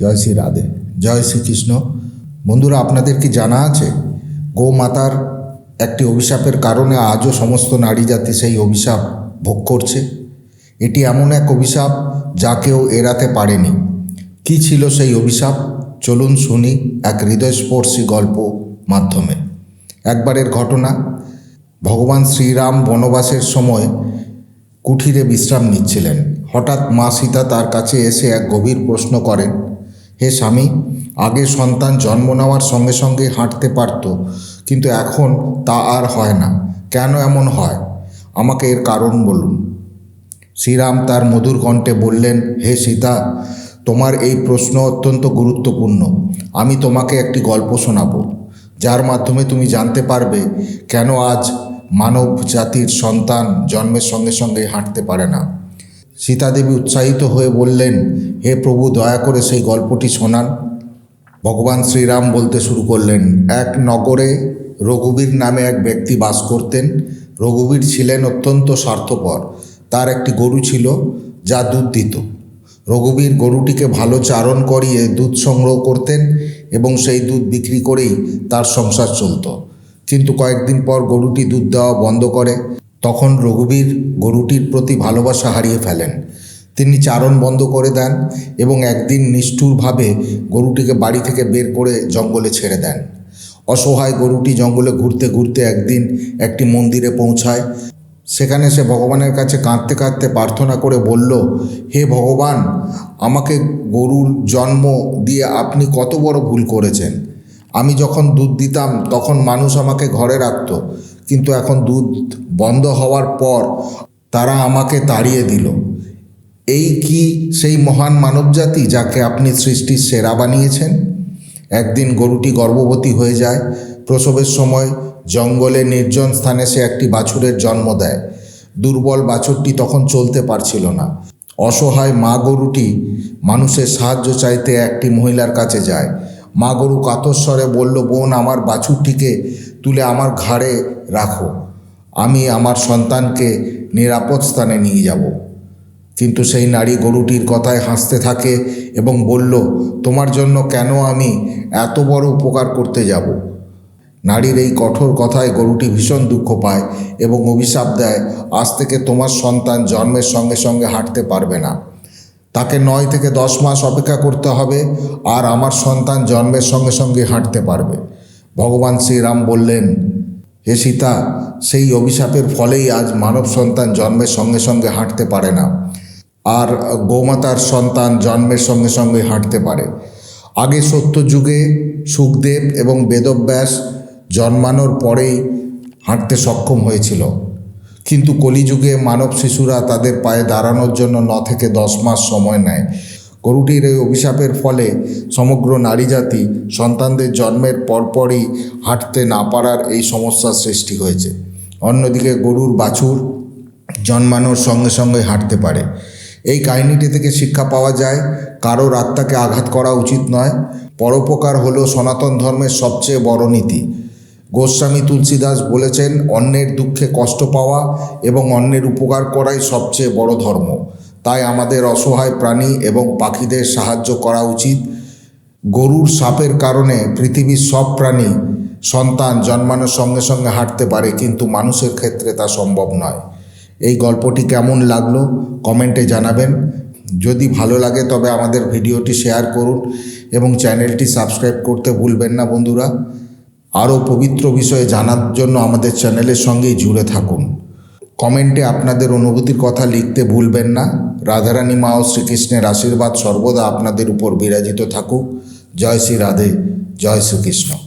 জয় শ্রী রাধে, জয় শ্রীকৃষ্ণ বন্ধুরা, আপনাদের কি জানা আছে? গোমাতার একটি অভিশাপের কারণে আজও সমস্ত নারী জাতি সেই অভিশাপ ভোগ করছে। এটি এমন এক অভিশাপ যা কেউ এড়াতে পারেনি। কি ছিল সেই অভিশাপ? চলুন শুনি এক হৃদয়স্পর্শী গল্প মাধ্যমে। একবারের ঘটনা, ভগবান শ্রীরাম বনবাসের সময় কুঠিরে বিশ্রাম নিচ্ছিলেন। হঠাৎ মা সীতা তার কাছে এসে এক গভীর প্রশ্ন করেন হে স্বামী, আগে সন্তান জন্ম নেওয়ার সঙ্গে সঙ্গে হাঁটতে পারত, কিন্তু এখন তা আর হয় না। কেন এমন হয়? আমাকে এর কারণ বলুন। শ্রীরাম তার মধুর কণ্ঠে বললেন, হে সীতা, তোমার এই প্রশ্ন অত্যন্ত গুরুত্বপূর্ণ। আমি তোমাকে একটি গল্প শোনাবো, যার মাধ্যমে তুমি জানতে পারবে কেন আজ মানব জাতির সন্তান জন্মের সঙ্গে সঙ্গে হাঁটতে পারে না। সীতাদেবী উৎসাহিত হয়ে বললেন, হে প্রভু, দয়া করে সেই গল্পটি শোনান। ভগবান শ্রীরাম বলতে শুরু করলেন, এক নগরে রঘুবীর নামে এক ব্যক্তি বাস করতেন। রঘুবীর ছিলেন অত্যন্ত স্বার্থপর। তার একটি গরু ছিল যা দুধ দিত। রঘুবীর গরুটিকে ভালো চারণ করিয়ে দুধ সংগ্রহ করতেন এবং সেই দুধ বিক্রি করেই তার সংসার চলত। কিন্তু কয়েকদিন পর গরুটি দুধ দেওয়া বন্ধ করে। তখন রঘুবীর গরুটির প্রতি ভালোবাসা হারিয়ে ফেলেন। তিনি চারণ বন্ধ করে দেন এবং একদিন নিষ্ঠুরভাবে গরুটিকে বাড়ি থেকে বের করে জঙ্গলে ছেড়ে দেন। অসহায় গরুটি জঙ্গলে ঘুরতে ঘুরতে একদিন একটি মন্দিরে পৌঁছায়। সেখানে সে ভগবানের কাছে কাঁদতে কাঁদতে প্রার্থনা করে বলল, হে ভগবান, আমাকে গরুর জন্ম দিয়ে আপনি কত বড় ভুল করেছেন। আমি যখন দুধ দিতাম, তখন মানুষ আমাকে ঘরে রাখত। কিন্তু এখন দুধ বন্ধ হওয়ার পর তারা আমাকে তাড়িয়ে দিল। এই কি সেই মহান মানবজাতি যাকে আপনি সৃষ্টির সেরা বানিয়েছেন? একদিন গরুটি গর্ভবতী হয়ে যায়, প্রসবের সময় জঙ্গলে নির্জন স্থানে সে একটি বাছুরের জন্ম দেয়। দুর্বল বাছুরটি তখন চলতে পারছিল না। অসহায় মা গরুটি মানুষের সাহায্য চাইতে একটি মহিলার কাছে যায়। মা গরু কাতস্বরে বলল, বোন, আমার বাছুরটিকে তুলে আমার ঘাড়ে রাখো। আমি আমার সন্তানকে নিরাপদ স্থানে নিয়ে যাব। কিন্তু সেই নারী গরুটির কথায় হাসতে থাকে এবং বলল, তোমার জন্য কেন আমি এত বড় উপকার করতে যাব? নারীর এই কঠোর কথায় গরুটি ভীষণ দুঃখ পায় এবং অভিশাপ দেয়, আজ থেকে তোমার সন্তান জন্মের সঙ্গে সঙ্গে হাঁটতে পারবে না। তাকে নয় থেকে দশ মাস অপেক্ষা করতে হবে, আর আমার সন্তান জন্মের সঙ্গে সঙ্গে হাঁটতে পারবে। ভগবান শ্রীরাম বললেন, হে সীতা, সেই অভিশাপের ফলেই আজ মানব সন্তান জন্মের সঙ্গে সঙ্গে হাঁটতে পারে না। আর গোমাতার সন্তান জন্মের সঙ্গে সঙ্গে হাঁটতে পারে। আগে সত্য যুগে সুখদেব এবং বেদব্যাস জন্মানোর পরেই হাঁটতে সক্ষম হয়েছিল। কিন্তু কলিযুগে মানব শিশুরা তাদের পায়ে দাঁড়ানোর জন্য ন থেকে দশ মাস সময় নেয়। গরুটির এই অভিশাপের ফলে সমগ্র নারী জাতি সন্তানদের জন্মের পরপরই হাঁটতে না পারার এই সমস্যার সৃষ্টি হয়েছে। অন্যদিকে গরুর বাছুর জন্মানোর সঙ্গে সঙ্গে হাঁটতে পারে। এই কাহিনীটি থেকে শিক্ষা পাওয়া যায়, কারোর আত্মাকে আঘাত করা উচিত নয়। পরোপকার হলো সনাতন ধর্মের সবচেয়ে বড় নীতি। গোস্বামী তুলসীদাস বলেছেন, অন্যের দুঃখে কষ্ট পাওয়া এবং অন্যের উপকার করাই সবচেয়ে বড় ধর্ম। তাই আমাদের অসহায় প্রাণী এবং পাখিদের সাহায্য করা উচিত। গরুর সাপের কারণে পৃথিবীর সব প্রাণী সন্তান জন্মানোর সঙ্গে সঙ্গে হাঁটতে পারে, কিন্তু মানুষের ক্ষেত্রে তা সম্ভব নয়। এই গল্পটি কেমন লাগল কমেন্টে জানাবেন। যদি ভালো লাগে তবে আমাদের ভিডিওটি শেয়ার করুন এবং চ্যানেলটি সাবস্ক্রাইব করতে ভুলবেন না বন্ধুরা। আরও পবিত্র বিষয়ে জানার জন্য আমাদের চ্যানেলের সঙ্গেই জুড়ে থাকুন। কমেন্টে আপনাদের অনুভূতির কথা লিখতে ভুলবেন না। রাধারানী মা ও শ্রীকৃষ্ণের আশীর্বাদ সর্বদা আপনাদের উপর বিরাজিত থাকুক। জয় শ্রী রাধে, জয় শ্রীকৃষ্ণ।